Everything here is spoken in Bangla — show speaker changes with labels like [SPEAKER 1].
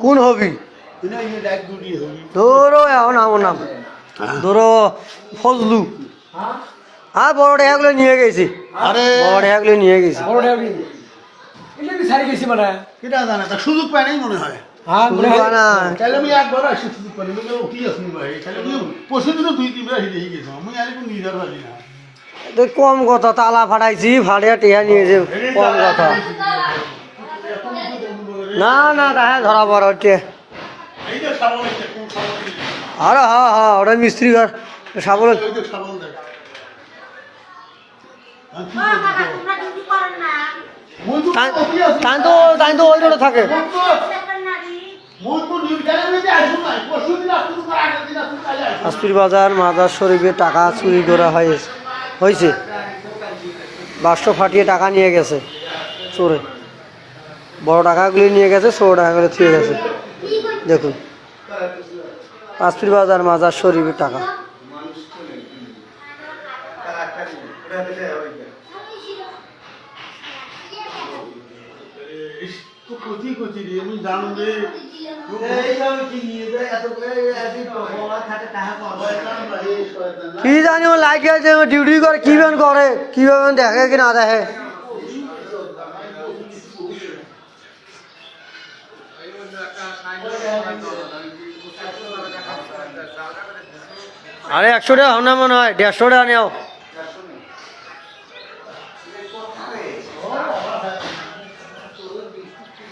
[SPEAKER 1] কোন হবি? ধরো এখন আমার নাম। ধরো ফজলু। হ্যাঁ? বড় ডেহাগুলো নিয়ে গেছি।
[SPEAKER 2] আরে।
[SPEAKER 1] বড় ডেহাগুলো নিয়ে গেছি।
[SPEAKER 3] মানে?
[SPEAKER 2] সুযোগ পায় নাই মনে হয়।
[SPEAKER 3] হ্যাঁ হয়।
[SPEAKER 2] পরশু দিনও দুই তিনবার আমি আর না।
[SPEAKER 1] কম কথা, তালা ফাটাইছি, ফাটিয়া টিয়া নিয়েছে কম কথা না না, তাহে ধরা পড়া
[SPEAKER 2] দিলি?
[SPEAKER 1] আরে হ্যাঁ হ্যাঁ ওটা মিস্ত্রি ঘর, সাবল
[SPEAKER 2] তো? তো
[SPEAKER 1] থাকে আস্তির বাজার মাজার শরীফে টাকা চুরি করা হয়েছে হয়েছে। বাক্স ফাটিয়ে টাকা নিয়ে গেছে চোরে। বড় টাকাগুলি নিয়ে গেছে ছোট টাকাগুলি থুয়ে গেছে। দেখুন। আস্তির বাজার মাজার শরীফের টাকা।
[SPEAKER 2] ইস,
[SPEAKER 1] কি জানি, ও লাইকে আছে ডিউটি করে, কি বেন করে, কি বেন দেখে কি না দেখে। আরে একশো টাকা হনা মনে হয়, দেড়শো টাকা নেও।